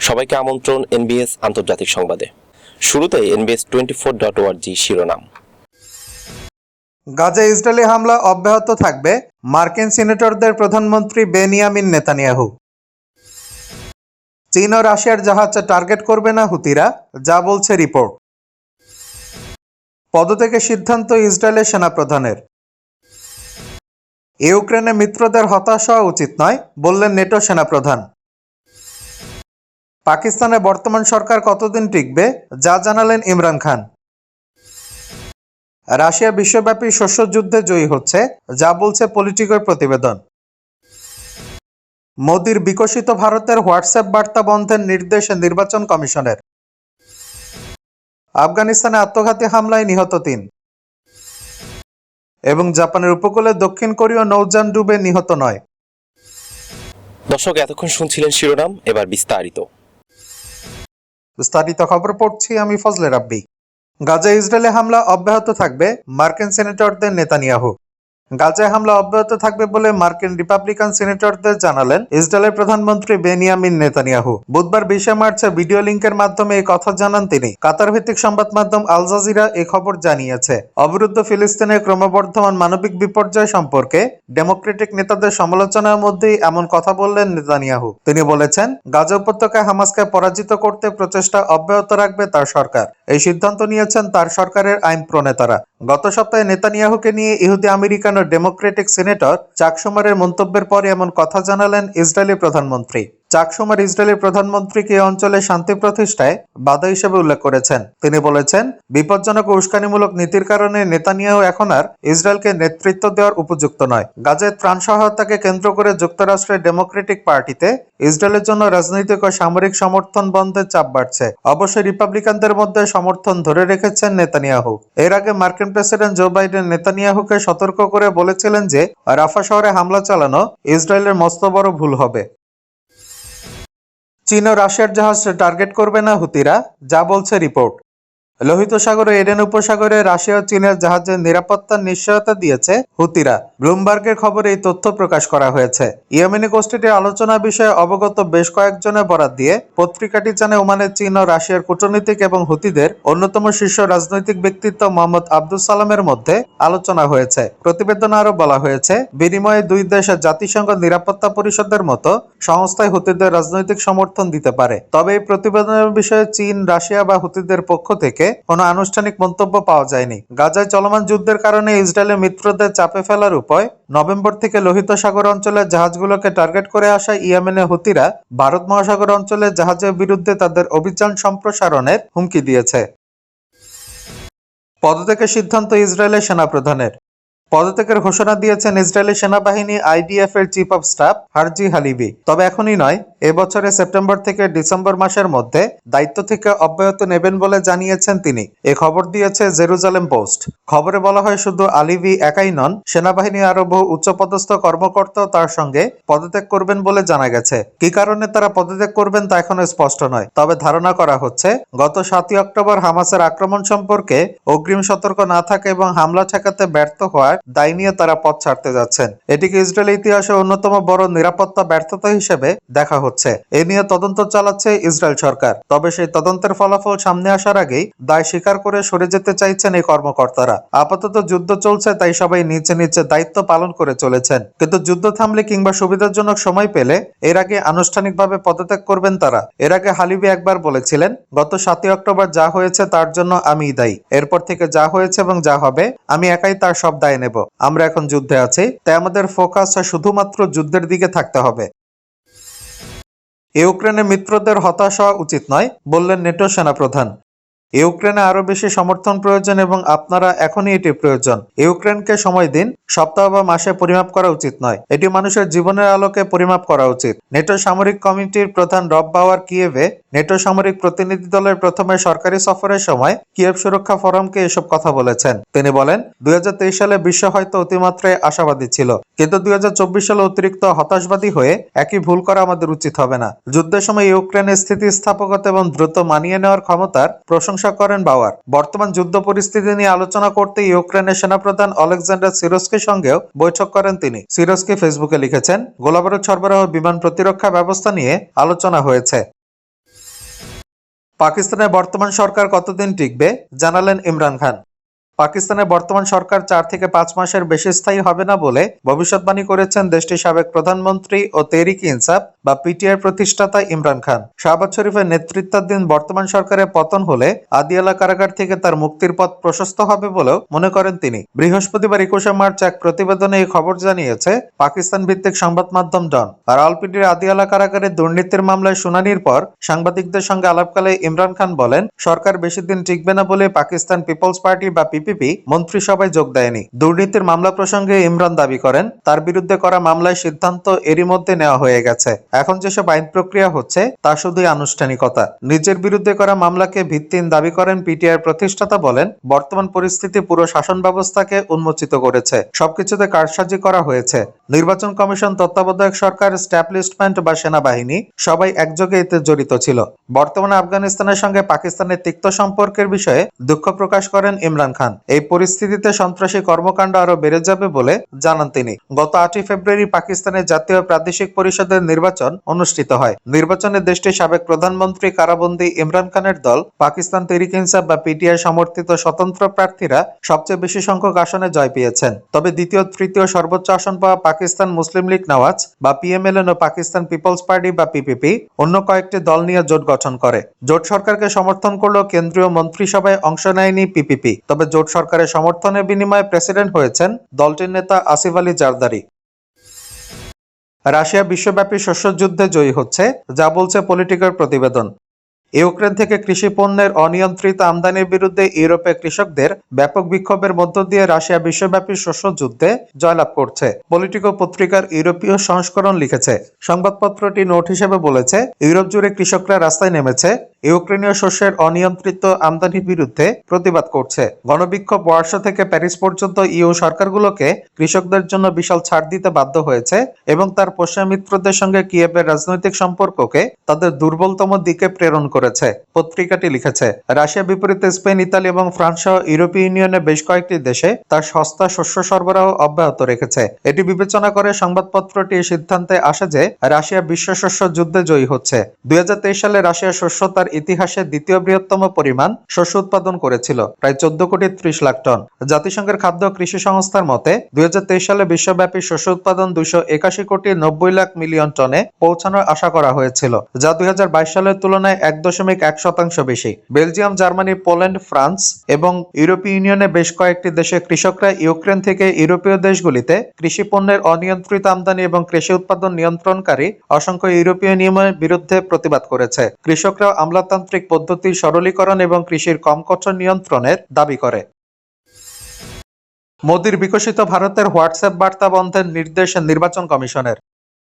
সবাইকে আমন্ত্রণ এনবিএস আন্তর্জাতিক সংবাদে। শুরুতে এনবিএস টোয়েন্টি ফোর ডট ওয়ার্জি শিরোনাম। গাজা ইসরায়েলি হামলা অব্যাহত থাকবে মার্কিন সিনেটরদের প্রধানমন্ত্রী বেনিয়ামিন নেতানিয়াহু। চীন ও রাশিয়ার জাহাজ টার্গেট করবে না হুতিরা, যা বলছে রিপোর্ট। পদত্যাগের সিদ্ধান্ত ইসরায়েলের সেনাপ্রধানের। ইউক্রেনে মিত্রদের হতাশ হওয়া উচিত নয়, বললেন নেটো সেনাপ্রধান। পাকিস্তানে বর্তমান সরকার কতদিন টিকবে, যা জানালেন ইমরান খান। রাশিয়া বিশ্বব্যাপী শস্য যুদ্ধে জয়ী হচ্ছে, যা বলছে পলিটিকোর প্রতিবেদন। মোদির বিকশিত ভারতের হোয়াটসঅ্যাপ বার্তা বন্ধের নির্দেশ নির্বাচন কমিশনের। আফগানিস্তানে আত্মঘাতী হামলায় নিহত তিন। এবং জাপানের উপকূলে দক্ষিণ কোরীয় নৌযান ডুবে নিহত নয়। দর্শক, এতক্ষণ শুনছিলেন শিরোনাম, এবার বিস্তারিত। বিস্তারিত খবর পড়ছি আমি ফজলে রাব্বি। গাজা ইসরায়েলে হামলা অব্যাহত থাকবে মার্কিন সেনেটরদের নেতানিয়াহু। গাজায় হামলা অব্যাহত থাকবে বলে মার্কিন রিপাবলিকান সিনেটরদের জানালেন ইসরায়েলের প্রধানমন্ত্রী বেনিয়ামিন নেতানিয়াহু। বুধবার বিশে মার্চে ভিডিও লিঙ্কের মাধ্যমে এই কথা জানান তিনি। কাতার ভিত্তিক সংবাদ মাধ্যম আল জাজিরা এই খবর জানিয়েছে, অবরুদ্ধ ফিলিস্তিনের ক্রমবর্ধমান মানবিক বিপর্যয় সম্পর্কে ডেমোক্রেটিক নেতাদের সমালোচনার মধ্যেই এমন কথা বললেন নেতানিয়াহু। তিনি বলেছেন, গাজা উপত্যকায় হামাসকে পরাজিত করতে প্রচেষ্টা অব্যাহত রাখবে তার সরকার। এই সিদ্ধান্ত নিয়েছেন তার সরকারের আইন প্রণেতারা। গত সপ্তাহে নেতানিয়াহুকে নিয়ে ইহুদি আমেরিকান ডেমোক্রেটিক সিনেটর। চাকসুমারের মন্তব্যের পরে এমন কথা জানালেন ইসরায়েলি প্রধানমন্ত্রী। চাকসুমার ইসরায়েলের প্রধানমন্ত্রীকে অঞ্চলে শান্তি প্রতিষ্ঠায় বাধা হিসেবে উল্লেখ করেছেন। তিনি বলেছেন, বিপজ্জনক উস্কানিমূলক নীতির কারণে নেতানিয়াহু এখন আর ইসরায়েলকে নেতৃত্ব দেওয়ার উপযুক্ত নয়। গাজায় ত্রাণ সহায়তাকে কেন্দ্র করে যুক্তরাষ্ট্রের ডেমোক্রেটিক পার্টিতে ইসরায়েলের জন্য রাজনৈতিক ও সামরিক সমর্থন বন্ধের চাপ বাড়ছে। অবশ্যই রিপাবলিকানদের মধ্যে সমর্থন ধরে রেখেছেন নেতানিয়াহু। এর আগে মার্কিন প্রেসিডেন্ট জো বাইডেন নেতানিয়াহুকে সতর্ক করে বলেছিলেন যে, রাফা শহরে হামলা চালানো ইসরায়েলের মস্ত বড় ভুল হবে। চীন ও রাশিয়ার জাহাজ টার্গেট করবে না হুতিরা যা বলছে রিপোর্ট। লোহিত সাগর এডেন উপসাগরে, রাশিয়া ও চীনের জাহাজের নিরাপত্তার নিশ্চয়তা দিয়েছে হুতিরা। ব্লুমবার্গের খবরে এই তথ্য প্রকাশ করা হয়েছে। ইয়েমেনি গোষ্ঠীটির আলোচনা বিষয়ে অবগত বেশ কয়েকজনের বরাত দিয়ে পত্রিকাটি জানে ওমানের চীন ও রাশিয়ার কূটনীতিক এবং হুতিদের অন্যতম শীর্ষ রাজনৈতিক ব্যক্তিত্ব মোহাম্মদ আব্দুল সালামের মধ্যে আলোচনা হয়েছে। প্রতিবেদনে আরও বলা হয়েছে, বিনিময়ে দুই দেশের জাতিসংঘ নিরাপত্তা পরিষদের মতো সংস্থায় হুতিদের রাজনৈতিক সমর্থন দিতে পারে। তবে এই প্রতিবেদনের বিষয়ে চীন, রাশিয়া বা হুতিদের পক্ষ থেকে কোনো আনুষ্ঠানিক মন্তব্য পাওয়া যায়নি। গাজায় চলমান যুদ্ধের কারণে ইসরায়েলের মিত্রদের চাপে ফেলার উপায় নভেম্বর থেকে লোহিত সাগর অঞ্চলের জাহাজগুলোকে টার্গেট করে আসা ইয়েমেনের হুতিরা ভারত মহাসাগর অঞ্চলের জাহাজের বিরুদ্ধে তাদের অভিযান সম্প্রসারণের হুমকি দিয়েছে। পদত্যাগের সিদ্ধান্ত ইসরায়েলের সেনাপ্রধানের। পদত্যাগের ঘোষণা দিয়েছেন ইসরায়েলি সেনাবাহিনী আইডিএফ এর chief of staff Herzi Halevi. তবে এখনই নয় এবছরে সেপ্টেম্বর থেকে ডিসেম্বর মাসের মধ্যে দায়িত্ব থেকে অব্যাহত নেবেন বলে জানিয়েছেন তিনি। এ খবর দিয়েছে জেরুজালেম পোস্ট। খবরে বলা হয়, শুধু আলিবি একাই নন, সেনাবাহিনী আরও বহু উচ্চপদস্থ কর্মকর্তাও তার সঙ্গে পদত্যাগ করবেন বলে জানা গেছে। কি কারণে তারা পদত্যাগ করবেন তা এখনও স্পষ্ট নয়। তবে ধারণা করা হচ্ছে, গত সাতই অক্টোবর হামাসের আক্রমণ সম্পর্কে অগ্রিম সতর্ক না থাকা এবং হামলা ঠেকাতে ব্যর্থ হওয়ার দায় নিয়ে তারা পথ ছাড়তে যাচ্ছেন। এটিকে ইসরায়েল ইতিহাসে অন্যতম বড় নিরাপত্তা ব্যর্থতা হিসেবে দেখা হচ্ছে। এ নিয়ে তদন্ত চালাচ্ছে ইসরায়েল সরকার। তবে সেই তদন্তের ফলাফল সামনে আসার আগেই দায় স্বীকার করে সরে যেতে চাইছেন এই কর্মকর্তারা। আপাতত যুদ্ধ চলছে, তাই সবাই নিচে নিচে দায়িত্ব পালন করে চলেছেন। কিন্তু যুদ্ধ থামলে কিংবা সুবিধাজনক সময় পেলে এর আগে আনুষ্ঠানিকভাবে পদত্যাগ করবেন তারা। এর আগে হালিবি একবার বলেছিলেন, গত সাতই অক্টোবর যা হয়েছে তার জন্য আমি দায়ী। এরপর থেকে যা হয়েছে এবং যা হবে, আমি একাই তার সব দায় নেব। আমরা এখন যুদ্ধে আছি, তাই আমাদের ফোকাস শুধুমাত্র যুদ্ধের দিকে থাকতে হবে। ইউক্রেনের মিত্রদের হতাশ হওয়া উচিত নয়, বললেন নেটো সেনাপ্রধান। ইউক্রেনে আরও বেশি সমর্থন প্রয়োজন এবং আপনারা এখনই এটি প্রয়োজন। ইউক্রেনকে সময় দিন, সপ্তাহ বা মাসে পরিমাপ করা উচিত নয়। এটি মানুষের জীবনের আলোকে পরিমাপ করা উচিত। নেটো সামরিক কমিটির প্রধান রব বাওয়ার কিয়েভে নেটো সামরিক প্রতিনিধি দলের প্রথমে সরকারি সফরের সময় কিয়েভ সুরক্ষা ফোরামকে এসব কথা বলেছেন। তিনি বলেন, দুই হাজার তেইশ সালে বিশ্ব হয়তো অতিমাত্রায় আশাবাদী ছিল, কিন্তু দুই হাজার চব্বিশ সালে অতিরিক্ত হতাশবাদী হয়ে একই ভুল করা আমাদের উচিত হবে না। যুদ্ধের সময় ইউক্রেনের স্থিতিস্থাপকতা এবং দ্রুত মানিয়ে নেওয়ার ক্ষমতার প্রশংসা করেন বাওয়ার। বর্তমান যুদ্ধ পরিস্থিতি নিয়ে আলোচনা করতে ইউক্রেনের সেনাপ্রধান অলেকজান্ডার সিরোস্কির সঙ্গেও বৈঠক করেন তিনি। সিরোস্কি ফেসবুকে লিখেছেন, গোলাবারুদ সরবরাহ বিমান প্রতিরক্ষা ব্যবস্থা নিয়ে আলোচনা হয়েছে। পাকিস্তানের বর্তমান সরকার কতদিন টিকবে? জানালেন ইমরান খান। পাকিস্তানের বর্তমান সরকার চার থেকে পাঁচ মাসের বেশি স্থায়ী হবে না বলে ভবিষ্যৎবাণী করেছেন দেশটির সাবেক প্রধানমন্ত্রী ও তেহরিক ইনসাফ বা পিটিআর প্রতিষ্ঠাতা ইমরান খান। শাহবাজ শরীফের নেতৃত্বাধীন বর্তমান সরকারের পতন হলে আদিয়ালা কারাগার থেকে তার মুক্তির পথ প্রশস্ত হবে বলেও মনে করেন তিনি। বৃহস্পতিবার একুশে মার্চ এক প্রতিবেদনে এই খবর জানিয়েছে পাকিস্তান ভিত্তিক সংবাদ মাধ্যম ডন। রাওয়ালপিন্ডির আদিয়ালা কারাগারে দুর্নীতির মামলায় শুনানির পর সাংবাদিকদের সঙ্গে আলাপকালে ইমরান খান বলেন, সরকার বেশি দিন টিকবে না বলে পাকিস্তান পিপলস পার্টি বা পিপিপি মন্ত্রিসভায় যোগ দেয়নি। দুর্নীতির মামলা প্রসঙ্গে ইমরান দাবি করেন, তার বিরুদ্ধে করা মামলায় সিদ্ধান্ত এরই মধ্যে নেওয়া হয়ে গেছে। এখন যেসব আইন প্রক্রিয়া হচ্ছে, তা শুধুই আনুষ্ঠানিকতা। নিজের বিরুদ্ধে করা মামলাকে ভিত্তিহীন দাবি করেন পিটিআর প্রতিষ্ঠাতা বলেন, বর্তমান পরিস্থিতি পুরো শাসন ব্যবস্থাকে উন্মোচিত করেছে। সবকিছুতে কারসাজি করা হয়েছে। নির্বাচন কমিশন, তত্ত্বাবধায়ক সরকার, স্ট্যাবলিশমেন্ট বা সেনাবাহিনী সবাই একযোগে এতে জড়িত ছিল। বর্তমানে আফগানিস্তানের সঙ্গে পাকিস্তানের তিক্ত সম্পর্কের বিষয়ে দুঃখ প্রকাশ করেন ইমরান খান। এই পরিস্থিতিতে সন্ত্রাসী কর্মকাণ্ড আরও বেড়ে যাবে বলে জানান তিনি। গত আটই ফেব্রুয়ারি পাকিস্তানের জাতীয় প্রাদেশিক পরিষদের নির্বাচন অনুষ্ঠিত হয়। নির্বাচনে দেশটির সাবেক প্রধানমন্ত্রী কারাবন্দী ইমরান খানের দল, পাকিস্তান তেহরিক ইনসাফ বা পিটিআই সমর্থিত স্বতন্ত্র প্রার্থীরা সবচেয়ে বেশি সংখ্যক আসনে জয় পেয়েছেন। তবে দ্বিতীয়, তৃতীয় সর্বোচ্চ আসন পাওয়া পাকিস্তান মুসলিম লীগ নওয়াজ বা পিএমএলএন ও পাকিস্তান পিপলস পার্টি বা পিপিপি অন্য কয়েকটি দল নিয়ে জোট গঠন করে। জোট সরকারকে সমর্থন করলেও কেন্দ্রীয় মন্ত্রিসভায় অংশ নেয়নি পিপিপি। তবে জোট সরকারের সমর্থনের বিনিময়ে প্রেসিডেন্ট হয়েছেন দলটির নেতা আসিফ আলী জারদারি। রাশিয়া বিশ্বব্যাপী শস্য যুদ্ধে জয়ী হচ্ছে, যা বলছে পলিটিকার প্রতিবেদন। ইউক্রেন থেকে কৃষি পণ্যের অনিয়ন্ত্রিত আমদানির বিরুদ্ধে ইউরোপে কৃষকদের ব্যাপক বিক্ষোভের মধ্য দিয়ে রাশিয়া বিশ্বব্যাপী শস্য যুদ্ধে জয়লাভ করছে, পলিটিকো পত্রিকার ইউরোপীয় সংস্করণ লিখেছে। সংবাদপত্রটি নোট হিসেবে বলেছে, ইউরোপ জুড়ে কৃষকরা রাস্তায় নেমেছে ইউক্রেনীয় শস্যের অনিয়ন্ত্রিত আমদানির বিরুদ্ধে প্রতিবাদ করছে। গণবিক্ষোভ ওয়ার্সা থেকে প্যারিস পর্যন্ত ইউ সরকারগুলোকে কৃষকদের জন্য বিশাল ছাড় দিতে বাধ্য হয়েছে এবং তার পশ্চিমা মিত্রদের সঙ্গে কিয়েভের রাজনৈতিক সম্পর্ককে তাদের দুর্বলতম দিকে প্রেরণ করেছে, পত্রিকাটি লিখেছে। রাশিয়া বিপরীতে স্পেন, ইতালি এবং ফ্রান্স সহ ইউরোপীয় ইউনিয়নের বেশ কয়েকটি দেশে তার সস্তা শস্য সরবরাহ অব্যাহত রেখেছে। এটি বিবেচনা করে সংবাদপত্রটি সিদ্ধান্তে আসে যে রাশিয়া বিশ্ব শস্য যুদ্ধে জয়ী হচ্ছে। দুই হাজার তেইশ সালে রাশিয়া শস্য তার ইতিহাসে দ্বিতীয় বৃহত্তম পরিমাণ শস্য উৎপাদন করেছিল, প্রায় চোদ্দ কোটি ত্রিশ লাখ টন। জাতিসংঘের খাদ্য কৃষি সংস্থার মতে, দুই সালে বিশ্বব্যাপী শস্য উৎপাদন দুইশো একাশি কোটি নব্বই লাখ মিলিয়ন টনে পৌঁছানোর আশা করা হয়েছিল, যা দুই সালের তুলনায় এক দশমিক এক শতাংশ বেশি। বেলজিয়াম, জার্মানি, পোল্যান্ড, ফ্রান্স এবং ইউরোপীয় ইউনিয়নের বেশ কয়েকটি দেশে কৃষকরা ইউক্রেন থেকে ইউরোপীয় দেশগুলিতে কৃষি পণ্যের অনিয়ন্ত্রিত আমদানি এবং কৃষি উৎপাদন নিয়ন্ত্রণকারী অসংখ্য ইউরোপীয় নিয়মের বিরুদ্ধে প্রতিবাদ করেছে। কৃষকরা আমলাতান্ত্রিক পদ্ধতির সরলীকরণ এবং কৃষির কম কঠোর নিয়ন্ত্রণের দাবি করে। মোদির বিকশিত ভারতের হোয়াটসঅ্যাপ বার্তা বন্ধের নির্দেশ নির্বাচন কমিশনের।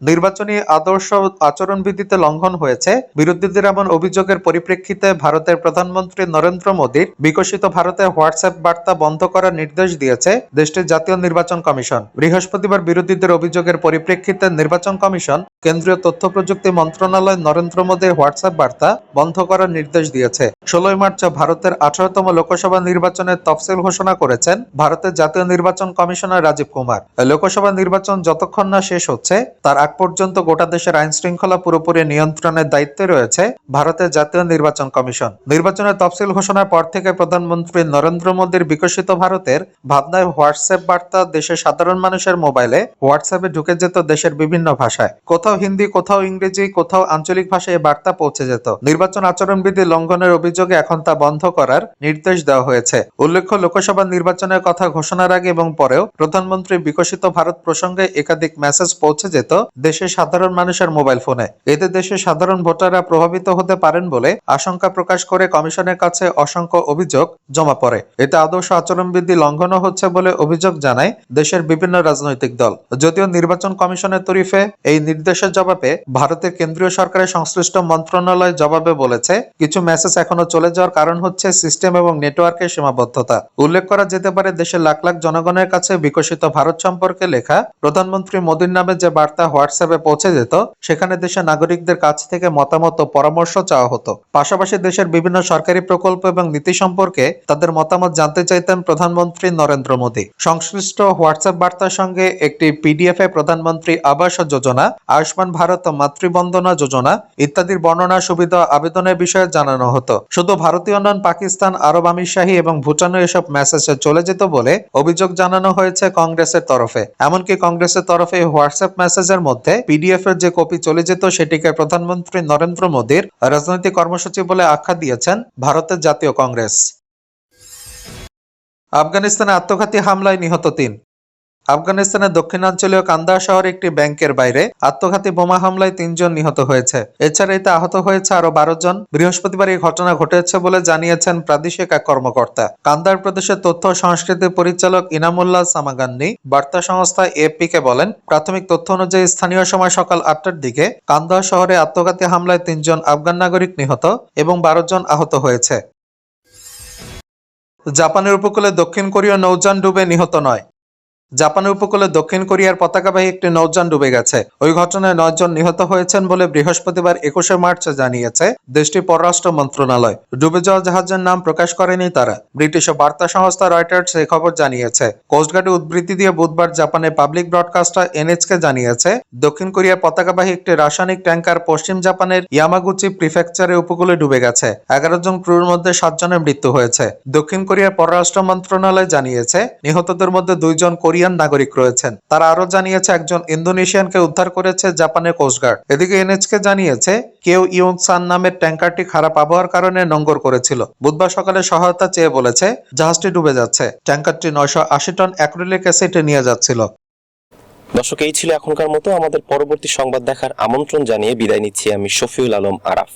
নির্বাচনী আদর্শ আচরণবিধিতে লঙ্ঘন হয়েছে। বিরোধীদের এমন অভিযোগের পরিপ্রেক্ষিতে ভারতের প্রধানমন্ত্রী নরেন্দ্র মোদীর বিকশিত ভারতে হোয়াটসঅ্যাপ বার্তা বন্ধ করার নির্দেশ দিয়েছে দেশটির জাতীয় নির্বাচন কমিশন। বৃহস্পতিবার বিরোধীদের অভিযোগের পরিপ্রেক্ষিতে নির্বাচন কমিশন, কেন্দ্রীয় তথ্য প্রযুক্তি মন্ত্রণালয় নরেন্দ্র মোদীর হোয়াটসঅ্যাপ বার্তা বন্ধ করার নির্দেশ দিয়েছে। ষোলোই মার্চ ভারতের আঠারোতম লোকসভা নির্বাচনের তফসিল ঘোষণা করেছেন ভারতের জাতীয় নির্বাচন কমিশনার রাজীব কুমার। লোকসভা নির্বাচন যতক্ষণ না শেষ হচ্ছে, তার আগ পর্যন্ত গোটা দেশের আইন শৃঙ্খলা পুরোপুরি নিয়ন্ত্রণের দায়িত্বে রয়েছে ভারতের জাতীয় নির্বাচন কমিশন। নির্বাচনের তফসিল ঘোষণার পর থেকে প্রধানমন্ত্রী নরেন্দ্র মোদীর বিকশিত ভারতের ভাবনায় হোয়াটসঅ্যাপ বার্তা দেশের সাধারণ মানুষের মোবাইলে হোয়াটসঅ্যাপে ঢুকে যেত দেশের বিভিন্ন ভাষায়। কোথাও হিন্দি, কোথাও ইংরেজি, কোথাও আঞ্চলিক ভাষায় বার্তা পৌঁছে যেত। নির্বাচন আচরণবিধি লঙ্ঘনের অভিযোগে এখন তা বন্ধ করার নির্দেশ দেওয়া হয়েছে। উল্লেখ্য, লোকসভা নির্বাচনের কথা ঘোষণার আগে এবং পরেও প্রধানমন্ত্রী বিকশিত ভারত প্রসঙ্গে একাধিক মেসেজ পৌঁছে যেত দেশের সাধারণ মানুষের মোবাইল ফোনে। এতে দেশের সাধারণ ভোটাররা প্রভাবিত হতে পারেন বলে আশঙ্কা প্রকাশ করে কমিশনের কাছে অসংখ্য অভিযোগ জমা পড়ে। এতে আদর্শ আচরণবিধি লঙ্ঘন হচ্ছে বলে অভিযোগ জানায় দেশের বিভিন্ন রাজনৈতিক দল। যদিও নির্বাচন কমিশনের তরিফে এই নির্দেশের জবাবে ভারতের কেন্দ্রীয় সরকারের সংশ্লিষ্ট মন্ত্রণালয় জবাবে বলেছে, কিছু মেসেজ এখনও চলে যাওয়ার কারণ হচ্ছে সিস্টেম এবং নেটওয়ার্কের সীমাবদ্ধতা। উল্লেখ করা যেতে পারে, দেশের লাখ লাখ জনগণের কাছে বিকশিত ভারত সম্পর্কে লেখা, প্রধানমন্ত্রী মোদীর নামে যে বার্তা হোয়াটসঅ্যাপে পৌঁছে যেত, সেখানে দেশের নাগরিকদের কাছ থেকে মতামত ও পরামর্শ চাওয়া হতো। পাশাপাশি দেশের বিভিন্ন সরকারি প্রকল্প এবং নীতি সম্পর্কে তাদের মতামত জানতে চাইতেন প্রধানমন্ত্রী নরেন্দ্র মোদী। সংশ্লিষ্ট হোয়াটসঅ্যাপ বার্তার সঙ্গে একটি পিডিএফ এ প্রধানমন্ত্রী আবাস যোজনা, আয়ুষ্মান ভারত মাতৃবন্দনা যোজনা ইত্যাদির বর্ণনা, সুবিধা, আবেদনের বিষয়ে জানানো হতো। শুধু ভারতীয় নন, পাকিস্তান, আরব আমিরশাহী এবং ভুটানও এসব মেসেজে চলে যেত বলে অভিযোগ জানানো হয়েছে কংগ্রেসের তরফে। এমনকি কংগ্রেসের তরফে হোয়াটসঅ্যাপ মেসেজের মধ্যে পিডিএফ এর যে কপি চলে যেত, সেটিকে প্রধানমন্ত্রী নরেন্দ্র মোদীর রাজনৈতিক কর্মসূচি বলে আখ্যা দিয়েছেন ভারতের জাতীয় কংগ্রেস। আফগানিস্তানে আত্মঘাতী হামলায় নিহত তিন। আফগানিস্তানের দক্ষিণাঞ্চলীয় কান্দার শহরে একটি ব্যাংকের বাইরে আত্মঘাতী বোমা হামলায় তিনজন নিহত হয়েছে। এছাড়া এতে আহত হয়েছে আরও বারো জন। বৃহস্পতিবার এই ঘটনা ঘটেছে বলে জানিয়েছেন প্রাদেশিক এক কর্মকর্তা। কান্দার প্রদেশের তথ্য সংস্কৃতি পরিচালক ইনামুল্লাহ সামাগান্নি বার্তা সংস্থা এপি কে বলেন, প্রাথমিক তথ্য অনুযায়ী স্থানীয় সময় সকাল আটটার দিকে কান্দার শহরে আত্মঘাতী হামলায় তিনজন আফগান নাগরিক নিহত এবং বারো জন আহত হয়েছে। জাপানের উপকূলে দক্ষিণ কোরীয় নৌযান ডুবে নিহত নয়। জাপানের উপকূলে দক্ষিণ কোরিয়ার পতাকাবাহী একটি নৌযান ডুবে গেছে। ওই ঘটনায় নয়জন নিহত হয়েছেন বলে বৃহস্পতিবার একুশে মার্চ জানিয়েছে দেশটির পররাষ্ট্র মন্ত্রণালয়। ডুবে যাওয়া জাহাজের নাম প্রকাশ করেনি তারা। ব্রিটিশ বার্তা সংস্থা রয়টার্স এই খবর জানিয়েছে। কোস্টগার্ডে উদ্ধৃতি দিয়ে বুধবার জাপানের পাবলিক ব্রডকাস্টার এনএচকে জানিয়েছে, দক্ষিণ কোরিয়ার পতাকাবাহী একটি রাসায়নিক ট্যাঙ্কার পশ্চিম জাপানের ইয়ামাগুচি প্রিফেকচারের উপকূলে ডুবে গেছে। এগারো জন ক্রুর মধ্যে সাতজনের মৃত্যু হয়েছে। দক্ষিণ কোরিয়ার পররাষ্ট্র মন্ত্রণালয় জানিয়েছে, নিহতদের মধ্যে দুইজন কোরিয়ান নাগরিক রয়েছেন। তারা আরও জানিয়েছে, একজন ইন্দোনেশিয়ানকে উদ্ধার করেছে জাপানের কোস্টগার্ড এদিকে এনএচকে জানিয়েছে, কেউ ইউং সান নামের ট্যাঙ্কারটি খারাপ আবহাওয়ার কারণে নঙ্গর করেছিল। বুধবার সকালে সহায়তা চেয়ে বলেছে, জাহাজটি ডুবে যাচ্ছে। ট্যাঙ্কারটি নয়শো আশি টন অ্যাক্রিলিক অ্যাসিডে নিয়ে যাচ্ছিল। দর্শক, এই ছিল এখনকার মতো। আমাদের পরবর্তী সংবাদ দেখার আমন্ত্রণ জানিয়ে বিদায় নিচ্ছি আমি শফিউল আলম আরাফ।